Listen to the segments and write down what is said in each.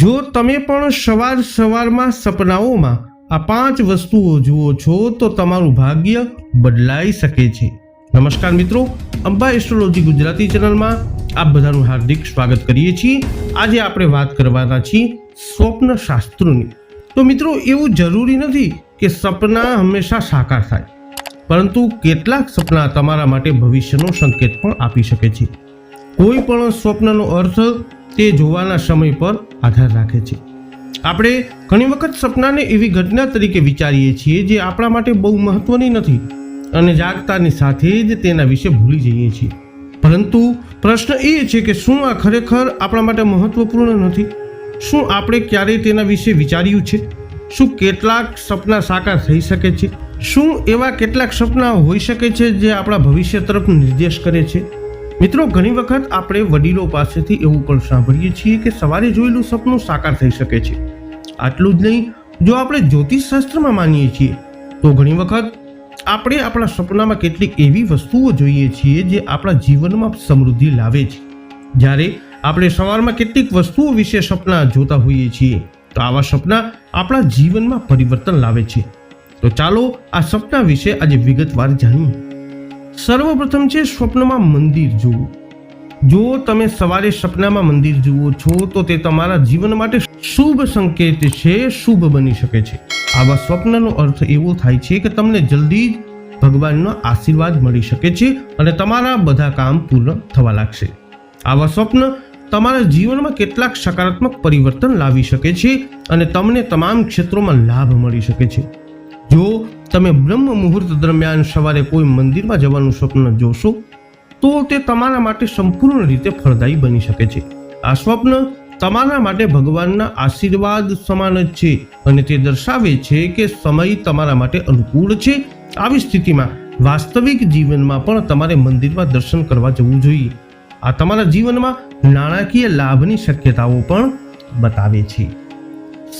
જો તમે પણ સવાર સવારમાં સપનાઓમાં આ પાંચ વસ્તુઓ જુઓ છો, તો તમારું ભાગ્ય બદલાઈ શકે છે. નમસ્કાર મિત્રો, અંબા એસ્ટ્રોલોજી ગુજરાતી ચેનલમાં આપ બધાનું હાર્દિક સ્વાગત કરીએ છીએ. આજે આપણે વાત કરવાના છીએ સ્વપ્ન શાસ્ત્રોની તો મિત્રો, એવું જરૂરી નથી કે સપના હંમેશા સાકાર થાય, પરંતુ કેટલાક સપના તમારા માટે ભવિષ્યનો સંકેત પણ આપી શકે છે. કોઈ પણ સ્વપ્નનો અર્થ તે જોવાના સમય પર આધાર રાખે છે. આપણે ઘણી વખત સપનાને એવી ઘટના તરીકે વિચારીએ છીએ જે આપણા માટે બહુ મહત્વની નથી અને જાગતાની સાથે જ તેના વિશે ભૂલી જઈએ છીએ. પરંતુ પ્રશ્ન એ છે કે શું આ ખરેખર આપણા માટે મહત્વપૂર્ણ નથી? શું આપણે ક્યારેય તેના વિશે વિચાર્યું છે? શું કેટલાક સપના સાકાર થઈ શકે છે? શું એવા કેટલાક સપના હોઈ શકે છે જે આપણા ભવિષ્ય તરફ નિર્દેશ કરે છે? મિત્રો, ઘણી વખત આપણે વડીલો પાસેથી એવું પણ સાંભળીએ છીએ કે સવારે જોયેલું સપનું સાકાર થઈ શકે છે. આટલું જ નહીં, જો આપણે જ્યોતિષ શાસ્ત્રમાં માનીએ છીએ, તો ઘણી વખત આપણે આપણા સપનામાં કેટલીક એવી વસ્તુઓ જોઈએ છીએ જે આપણા જીવનમાં સમૃદ્ધિ લાવે છે. જ્યારે આપણે સવારમાં કેટલીક વસ્તુઓ વિશે સપના જોતા હોઈએ છીએ, તો આવા સપના આપણા જીવનમાં પરિવર્તન લાવે છે. તો ચાલો આ સપના વિશે આજે વિગતવાર જાણીએ. સર્વપ્રથમ છે સ્વપ્નમાં મંદિર જોવું. જો તમે સવારે સપનામાં મંદિર જુઓ છો, તો તે તમારા જીવન માટે શુભ સંકેત છે, શુભ બની શકે છે. આવા સ્વપ્નનો અર્થ એવો થાય છે કે તમને જલ્દી જ ભગવાનનો આશીર્વાદ મળી શકે છે અને તમારા બધા કામ પૂર્ણ થવા લાગશે. આવા સ્વપ્ન તમારા જીવનમાં કેટલાક સકારાત્મક પરિવર્તન લાવી શકે છે અને તમને તમામ ક્ષેત્રોમાં લાભ મળી શકે છે. જો તમે બ્રહ્મ મુહૂર્ત દરમિયાન સવારે કોઈ મંદિરમાં જવાનું સ્વપ્ન જોશો, તો તે તમારા માટે સંપૂર્ણ રીતે ફળદાયી બની શકે છે. આ સ્વપ્ન તમારા માટે ભગવાનના આશીર્વાદ સમાન જ છે અને તે દર્શાવે છે કે સમય તમારા માટે અનુકૂળ છે. આવી સ્થિતિમાં વાસ્તવિક જીવનમાં પણ તમારે મંદિરમાં દર્શન કરવા જવું જોઈએ. આ તમારા જીવનમાં નાણાકીય લાભની શક્યતાઓ પણ બતાવે છે.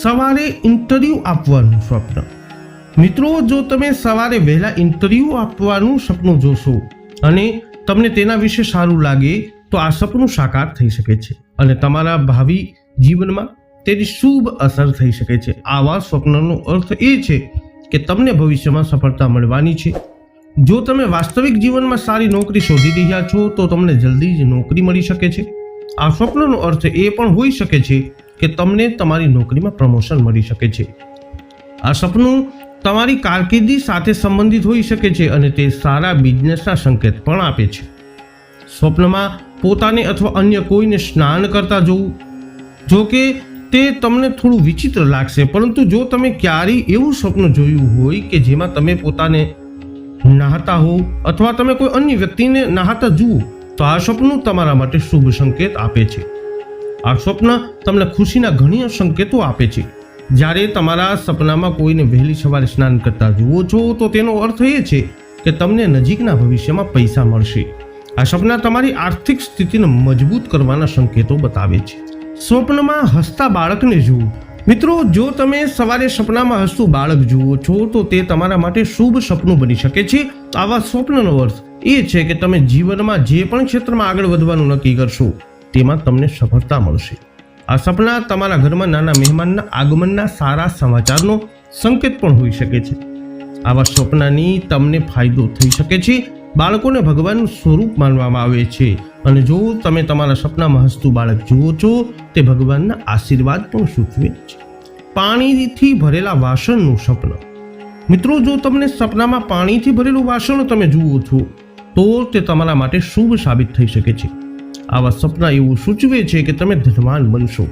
સવારે ઇન્ટરવ્યૂ આપવાનું સ્વપ્ન. મિત્રો, જો તમે સવારે વહેલા ઇન્ટરવ્યૂ આપવાનું સપનું જોશો અને તમને તેના વિશે સારું લાગે, તો આ સપનું સાકાર થઈ શકે છે અને તમારા ભાવિ જીવનમાં તેની શુભ અસર થઈ શકે છે. આવા સ્વપ્નનો અર્થ એ છે કે તમને ભવિષ્યમાં સફળતા મળવાની છે. જો તમે વાસ્તવિક જીવનમાં સારી નોકરી શોધી રહ્યા છો, તો તમને જલ્દી જ નોકરી મળી શકે છે. આ સ્વપ્નનો અર્થ એ પણ હોઈ શકે છે કે તમને તમારી નોકરીમાં પ્રમોશન મળી શકે છે. આ સપનું તમારી કારકિર્દી સાથે સંબંધિત હોઈ શકે છે અને તે સારા બિઝનેસના સંકેત પણ આપે છે. સ્વપ્નમાં પોતાને અથવા અન્ય કોઈને સ્નાન કરતા જોવું, જો કે તે તમને થોડું વિચિત્ર લાગશે, પરંતુ જો તમે ક્યારેય એવું સ્વપ્ન જોયું હોય કે જેમાં તમે પોતાને નહાતા હો અથવા તમે કોઈ અન્ય વ્યક્તિને નહાતા જુઓ, તો આ સ્વપ્ન તમારા માટે શુભ સંકેત આપે છે. આ સ્વપ્ન તમને ખુશીના ઘણી સંકેતો આપે છે. જ્યારે તમારા સપનામાં કોઈને વહેલી સવારે સ્નાન કરતા જુઓ છો, તો તેનો અર્થ એ છે કે તમને નજીકના ભવિષ્યમાં પૈસા મળશે. આ સપના તમારી આર્થિક સ્થિતિને મજબૂત કરવાના સંકેતો બતાવે છે. સ્વપ્નમાં હસતા બાળકને જુઓ. મિત્રો, જો તમે સવારે સપનામાં હસતું બાળક જુઓ છો, તો તે તમારા માટે શુભ સપનું બની શકે છે. આવા સ્વપ્નનો અર્થ એ છે કે તમે જીવનમાં જે પણ ક્ષેત્રમાં આગળ વધવાનું નક્કી કરશો, તેમાં તમને સફળતા મળશે. આ સપના તમારા ઘરમાં નાના મહેમાનના આગમનના સારા સમાચારનો સંકેત પણ હોઈ શકે છે. આવા સ્વપ્નની તમને ફાયદો થઈ શકે છે. બાળકોને ભગવાનનું સ્વરૂપ માનવામાં આવે છે. અને જો તમે તમારા સપનામાં હસતું બાળક જુઓ છો, તે ભગવાનના આશીર્વાદ પણ સૂચવે છે. પાણીથી ભરેલા વાસણનું સપનું. મિત્રો, જો તમને સપનામાં પાણીથી ભરેલું વાસણ તમે જુઓ છો, તો તે તમારા માટે શુભ સાબિત થઈ શકે છે. આવા સપના એવું સૂચવે છે કે તમે ધનવાન બનશો.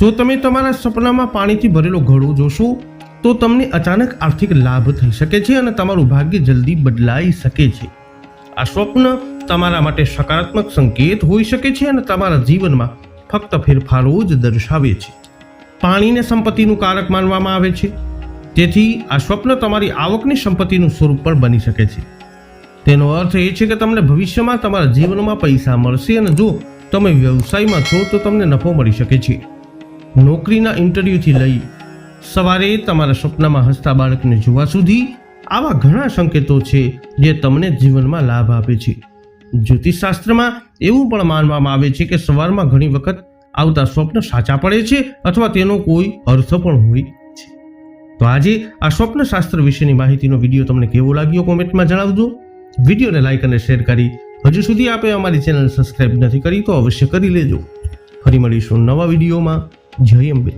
જો તમે તમારા સપનામાં પાણીથી ભરેલો ઘડો જોશો, તો તમને અચાનક આર્થિક લાભ થઈ શકે છે અને તમારું ભાગ્ય જલ્દી બદલાઈ શકે છે. આ સ્વપ્ન તમારા માટે સકારાત્મક સંકેત હોઈ શકે છે અને તમારા જીવનમાં ફક્ત ફેરફારો જ દર્શાવે છે. પાણીને સંપત્તિનું કારક માનવામાં આવે છે. તેથી આ સ્વપ્ન તમારી આવકની સંપત્તિનું સ્વરૂપ પણ બની શકે છે. તેનો અર્થ એ છે કે તમને ભવિષ્યમાં તમારા જીવનમાં પૈસા મળશે અને જો તમે વ્યવસાયમાં છો તો તમને નફો મળી શકે છે. નોકરીના ઇન્ટરવ્યૂથી લઈ સવારે તમારા સપનામાં હસતા બાળકને જોવા સુધી આવા ઘણા સંકેતો છે જે તમને જીવનમાં લાભ આપે છે. જ્યોતિષશાસ્ત્રમાં એવું પણ માનવામાં આવે છે કે સવારમાં ઘણી વખત આવતા સ્વપ્ન સાચા પડે છે અથવા તેનો કોઈ અર્થ પણ હોય છે. તો આજે આ સ્વપ્નશાસ્ત્ર વિશેની માહિતીનો વીડિયો તમને કેવો લાગ્યો કોમેન્ટમાં જણાવજો. વિડીયોને લાઇક અને શેર કરી હજુ સુધી આપે અમારી ચેનલ સબસ્ક્રાઇબ નથી કરી તો અવશ્ય કરી લેજો. ફરી મળીશું નવા વિડીયોમાં. જય અંબે.